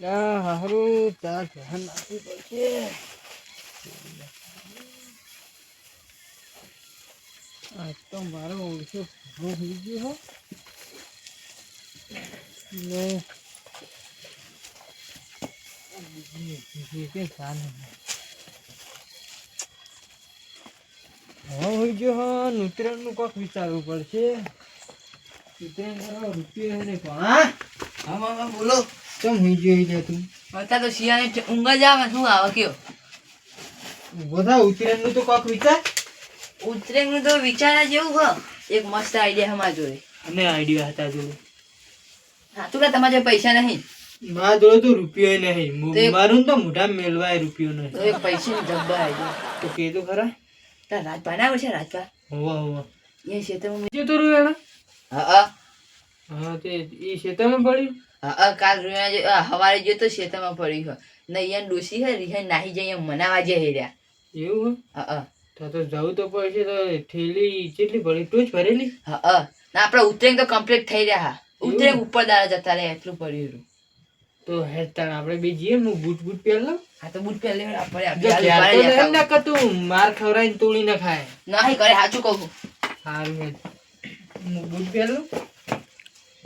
હારું તાર ધ્યાન રાખવું પડશે આજ તો મારો ઓળખો ભૂલો થઈ ગયો હો ને બીજી ચાલે હોઈ ગયો હા નૂત્રણનું કોક વિચારવું પડશે નૂત્રણ કરવા રૂપિયો ને પણ હા હા, બોલો. ચમ હોઈ જોઈ લે તું? અત્યારે તો શિયાળે ઊંઘ જ આવે શું આવે કયો? બધા ઉત્તરાયણનું તો કોક વિચાર? ઉતરેંગનું તો વિચારા જેવું હ. એક મસ્ત આઈડિયા હમા જોડે. અને આઈડિયા હતા જોડે. તું કે તમારા જોડે પૈસા નહીં? મારા જોડે તો રૂપિયો નહીં. મુ- તે- મારું તો મોઢા મેળવાય રૂપિયો નહીં. તો એક પૈસાની જબ્બર આઈડિયા તો કે તો ખરા. તાર રાજભા ના છે રાજભા હોવા હોવા. એ તો જે તો રૂ એના? હા હા. હા તે એ ખેતરમાં પડ્યું? હા હા કાલ રોયા હવારે જો તો ક્ષેત્રમાં પડ્યું હોય ને અહીંયા ડોસી હે રિહાઈ નાહી જાય મનાવા જે હેર્યા એવું હા? હા તો તો જવું તો પડશે તો થેલી કેટલી ભરી તું જ ભરેલી? હા હા ના આપણે ઉતરેંગ તો કમ્પ્લીટ થઈ રહ્યા હા. ઉતરેંગ ઉપર દાડા જતા રહ્યા એટલું પડ્યું તો હે તાણ આપણે બે જઈએ હું બૂટ બૂટ પહેરલો હા તો બુટ આપણે એમ ના કરતું માર ખવડાવીને તોડી ના ખાય ના કરે સાચું કહું. સારું બુટ હું બૂટ પહેરલો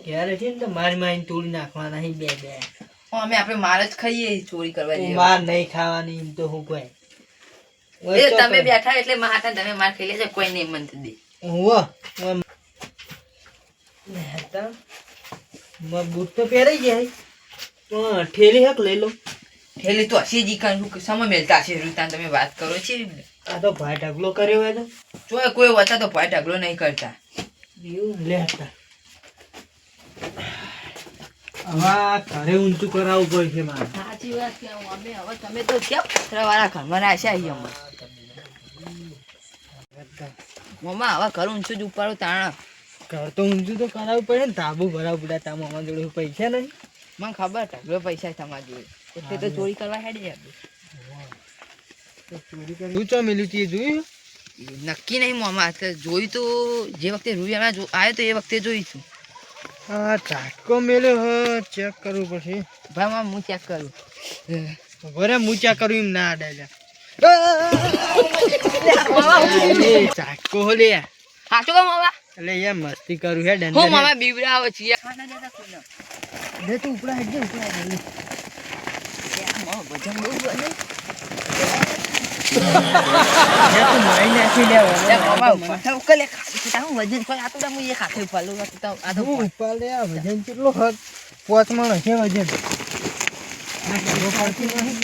ક્યારે છે ને તો મારી મારીને તોડી નાખવાના અહીં બે બે. અમે આપણે માર જ ખાઈએ ચોરી કરવા જઈએ માર નહીં ખાવાની એમ તો હું કોઈ. એ તમે બેઠા એટલે માં તમે માર ખાઈ લેજો કોઈ નહીં મન દે. હું હતા માં બૂટ તો પહેરાઈ ગયા તો ઠેલી હક લઈ લો. ઠેલી તો હશે જી કાન હું સમય મેલતા હશે રૂતાન તમે વાત કરો છે આ તો ભાઈ ઢગલો કર્યો હોય તો. જો કોઈ વતા તો ભાઈ ઢગલો નહીં કરતા. એવું લે હતા હવે ઘરે ઊંચું કરાવવું પડશે મારે. સાચી વાત કે અમે હવે તમે તો ક્યાં પથરા વાળા ઘરમાં નાખ્યા છીએ અમે મમ્મા હવે ઘર ઊંચું જ ઉપાડું તાણ. ઘર તો ઊંચું તો કરાવવું પડે ને ધાબુ ભરાવું પડે તાર મામા જોડે પૈસા નહીં. મને ખબર ઢગલો પૈસા તમારા જોડે. એટલે તો ચોરી કરવા હેડી આપણે તો ચોરી કરી ચો મિલી તી જોયું? નક્કી નહીં મમ્મા તો જોયું તો જે વખતે રૂપિયા આવ્યો તો એ વખતે જોયું આ ઝાટકો મેલ્યો હ ચેક કરવું પછી ભાઈ હું ચેક કરું. બરે હું ચેક કરું એમ ના અડાય ઝાટકો હો લે. સાચું કહું મામા? એટલે યાર મસ્તી કરું હે હું મામા બીવડા આવે તું ઉપડા ઉપડા બહુ છે. આતું તો હું ઉપાડું. આ તો તાવ- આ તો હું ઉપર લે આ વજન કેટલો હત પોચમાં હશે વજન આ ખબર પડતી નહીં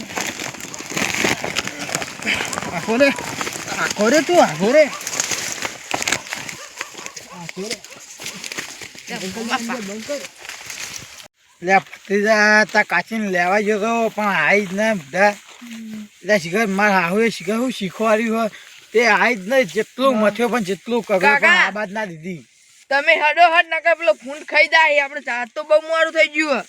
આખો રે તું આખો રે આખો રે લે ભત્રીજા તા લેવા જો પણ આઈ જ ને બધા. એટલે શિખર મારા હાહુએ શિખર હું શીખવાડ્યું હોય. તે આઈ જ નહીં જેટલું મથ્યો પણ જેટલું કગડ્યો પણ આ બાદ ના દીધી. તમે હડો હડ નકા પેલો ફૂંડ ખાઈ જાય. આપણે ચાટ તો બહુ મોડું થઈ ગયું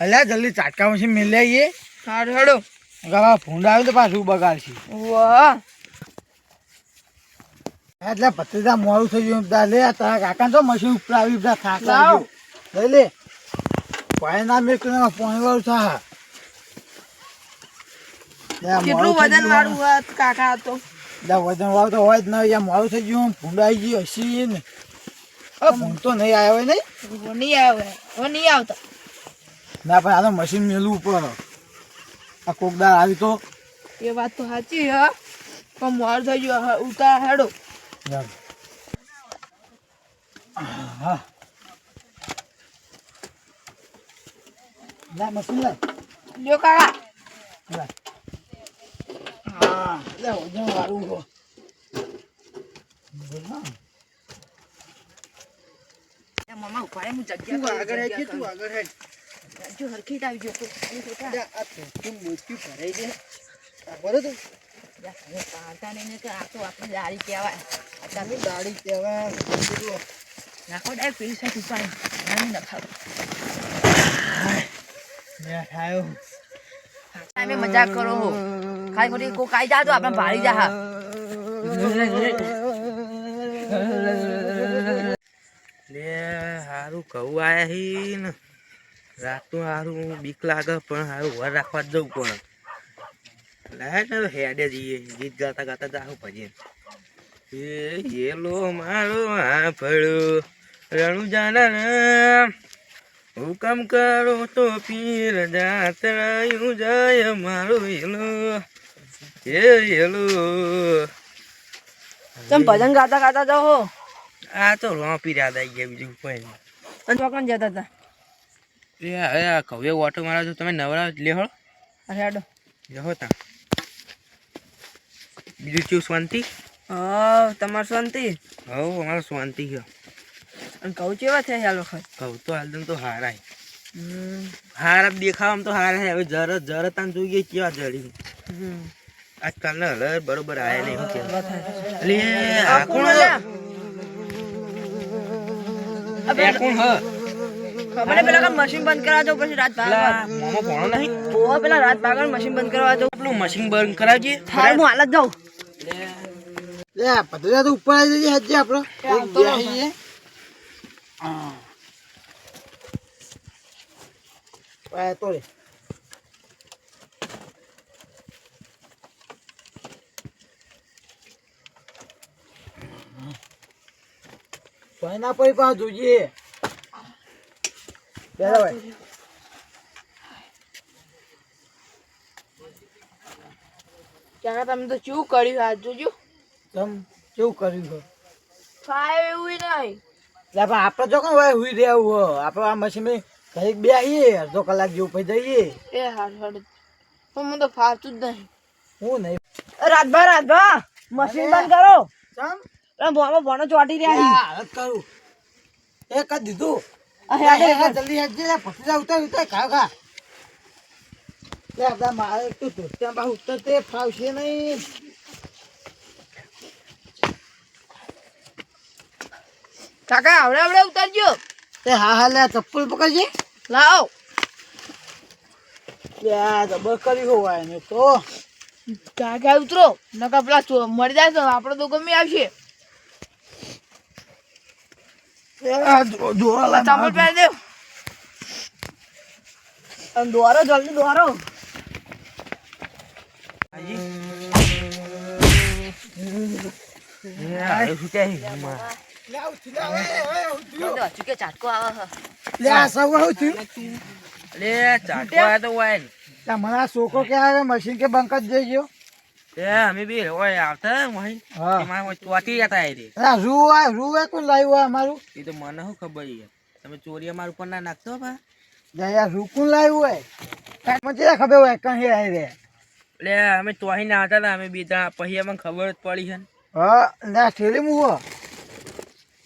અલ્યા જલ્દી ચાટકા મશીન મેં લઈએ હાડ. હડો ગવા ભૂંડ આવ્યું તો પાછું બગાડશે. વાહ. એટલે ભત્રીજા મોડું થઈ ગયું. બધા લે આ તારા કાકા તો મશીન ઉપર આવી બધા થાક લાવ. લઈ લે. પાણી ના મેં કીધું પાણી વાળું થા કેટલું વજન વાળું હોત કાકા તો? વજન વાળું તો હોય જ નહીં યાર મારું થઈ ગયું. ભૂંડાઈ ગયું હસી ને. ભૂંડ તો નહીં આવ્યો નહીં. નહીં આવ્યો હવે નહીં આવતા. ના પણ આ તો મશીન મેલું ઉપર. આ કોકદાર આવી તો. એ વાત તો સાચી હા. પણ મોડું થઈ ગયો ઉતાર હેડો. હા. લા મશીન લાય લ્યો કાકા. હા લે વજન વાળું હો મમ્મા ઉપાડે હું જગ્યા આગળ હેડ તું આગળ હેડ આ તું આપણી દાડી કહેવાય તમે દાઢી કહેવાય નાખો પેલી સાઈડ ઉપાડી નાની નખાવ મેં મજાક કરો ખાલી ખોટી કોક આઈ જા તો આપણે ભાડી જા હા લે હારું કહું આયા હી ને રાતનું સારું બીક લાગે પણ સારું વર રાખવા જ જવું પડે લાય ને હેડે જઈએ ગીત ગાતા ગાતા જાવું પછી એ યેલો મારો આ ફળો રણુ જાના રામ હુકમ કરો તો પીર જાત રહ્યું જાય મારો યેલો એ યેલો તમે ભજન ગાતા ગાતા જાઓ હો. આ તો રોપી યાદ આવી ગયા બીજું કોઈ નહીં. ચોકન જતા હતા. એ હવે આ કવ્ય ઓટો મારો છો તમે નવરા લેહો અરે હેડો લેહો તા. બીજું ચેવું શાંતિ? હા તમારે શાંતિ? હવ અમારો શાંતિ છે. અને કહું કેવા થયા હાલ વખત કહું તો હાલ તો હારા હમ, હારા દેખાવામાં તો હારા છે હવે જરત જરત આમ જોઈએ કેવા જડી હમ. આજકાલના હલર બરોબર આયા નહીં. અલે આ કોણ પેલા- કોણ હ? મને પેલા કામ મશીન બંધ કરવા દો પછી રાત ભાગવા. મોમો ભણો નહીં તો પેલા રાત ભાગવા મશીન બંધ કરવા દો પેલું મશીન બંધ કરાવજે. હાલ હું હાલ જ જાઉં. લે પતરા તો ઉપર આવી જજે હજે આપણો. એક આવતો રહો. હા. તો રે સોય ના પડી પણ જોઈએ બેસો ભાઈ ત્યાં તમે તો શું કર્યું આજ જોજો. તમ શું કર્યું છે થાય એવું નહીં. એટલે પણ આપણે જો કોણ હોય હુઈ રહેવું હો? આપણે આ મશીન ઘડીક બે આવીએ અડધો કલાક જેવું પછી જઈએ. એ હાર હાર. પણ મને તો ફાવતું જ નહીં. હું નહીં. રાતભા રાતભા મશીન બંધ કરો. ચમ. ભોણો ભણો ચોટી રહ્યા. હાલત કરું. એ કરી દીધું. જલ્દી હેડ પછી ઉતર ઉતર ખા ખા લે આપડા મારે તું તું ત્યાં બા ઉતર તે ફાવશે નહીં. કાકા આવડે આવડે ઉતારજો. તે હા હા લે ચપ્પલ પકડજે. લાવો. જબર કરી હોવાય ને તો. કાકા ઉતરો. નકા પેલા મરી જાય તો આપણે તો ગમે આવશે. ચાપલ પહેરી દેવ દોરો જલ્દી દોરો. ચાટકો આવે તો મને આ છોકરો કે આવે મશીન કે બંક જ જઈ ગયો? એ અમે બી ઓય આવતા વહી એમાં ચોટી જતા એ રે રૂ આ રૂ આ કોણ લાવ્યું આ અમારું એ તો મને શું ખબર છે તમે ચોરી અમારા ઉપર ના નાખતો બા. રૂ કોણ લાવ્યું હોય? કાંઈ મને ખબર હોય કઈ આવી રે એટલે અમે ચોહી ના આવતા ને અમે બી ત્યાં પછી અમને ખબર જ પડી છે હા ના થેલી હો.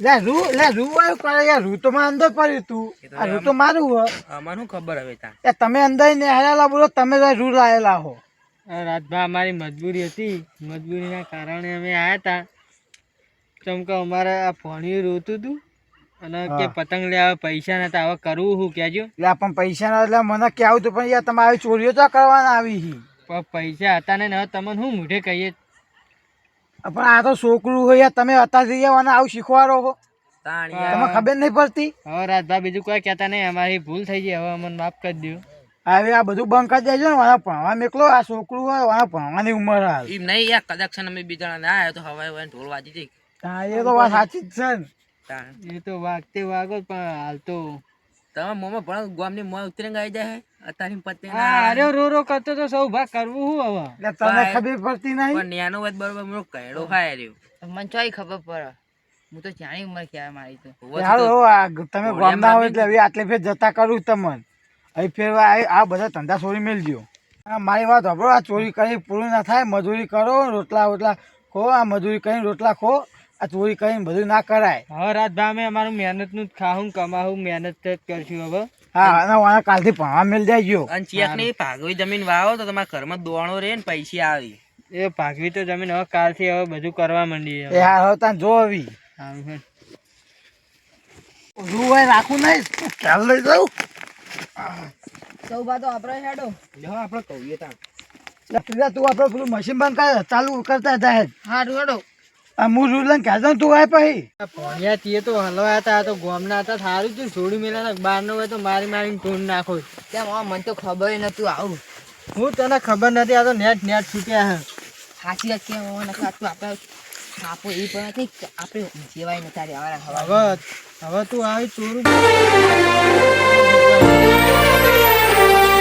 લે રૂ લે રૂ આવ્યું કરે યાર રૂ તો અંદર પડ્યું તું. આ રૂ તો મારું હો. અમારું ખબર હવે ત્યાં તમે અંદર ને હારેલા બોલો તમે રૂ લાયેલા હો. રાતભા અમારી મજબૂરી હતી. મજબૂરીના કારણે અમે આવ્યા હતા ચમકે અમારે આ ફોણી રોતું હતું અને કે હા. પતંગ લેવા પૈસા નતા હવે કરવું હું કહેજો. એટલે પણ પૈસા ના એટલે મને કેવું તું પણ યાર તમે આવી ચોરીઓ તો કરવાના આવી હી. પણ પૈસા હતા ને હવે તમને શું મૂઢે કહીએ? પણ આ તો છોકરું હોય યાર તમે અત્યારથી યાર મને આવું શીખવાડો હો. હા. તમે ખબર નહીં પડતી? હવે રાતભા બીજું કોઈ કહેતા નહીં અમારી ભૂલ થઈ ગઈ હવે અમને માફ કરી દો હવે આ બધું બંધ કરી દેજો ને વાળા ભણવા મેકલો આ છોકરું હોય વાળા ભણવાની ઉંમર હાલ એમ નહીં યાર કદાચ અમે બીજા ના આવ્યો તો હવાઈ હોય ઢોલ વાજી જઈ હા એ તો વાત સાચી જ છે ને. એ તો વાગતે વાગો પણ હાલ તો તમે મોમાં ભણો ગામની મોં ઉતરીને આવી જાય અત્યારે પત્ની આ અરે રો રો કરતો તો સૌ ભાગ કરવું હું હવે. એટલે તને ખબર પડતી નહીં? પણ ન્યાનો વાત બરોબર મોરો કહેડો ખાય રહ્યો. મને ચોય ખબર પડે. હું તો જાણી ઉંમર ક્યાં મારી તો. તમે ગામના હોય એટલે હવે આટલે ફેર જતા કરું તમને. અહીં ફેર આ આ બધા ધંધા છોડી મેળજો હા મારી વાત સાંભળો આ ચોરી કરી પૂરું ના થાય મજૂરી કરો રોટલા વોટલા ખો આ મજૂરી કરીને રોટલા ખો આ ચોરી કરીને બધું ના કરાય. હવે રાતભા અમે અમારું મહેનતનું નું ખાવું કમાવું મહેનત જ કરશું હવે. હા અને કાલથી ભણવા મેલ જાય અને ચેકની ભાગવી જમીન વાવો તો તમારા ઘરમાં દોણો રહે ને પૈસા આવી. એ ભાગવી તો જમીન હવે કાલથી હવે બધું કરવા માંડી એ હા હવે તાન જો આવી. સારું. રાખું નહીં ચાલ લઈ જાઉં. સૌ બા તો આપણે હેડો. જો આપણે કહીએ તા એટલે તું આપણે પેલું મશીન બંધ કર ચાલુ કરતા જાય હારું હેડો. આ હું રૂલન કાઢો તું આય પછી. આ ભણ્યા છીએ તો હલવાયા હતા તો ગોમના હતા સારું છે છોડી મેલા બહાર નો હોય તો મારી મારીને ટોન નાખો. તેમ હવે મને તો ખબર નતું આવું. હું તને ખબર નથી આ તો નેટ નેટ છૂટ્યા હે. સાચી વાત કેમ હવે નથી આટલું આપણે આપો એ પણ નથી કે આપણે જેવાય નતા રહેવાના હવે હવે તું આવી ચોરું.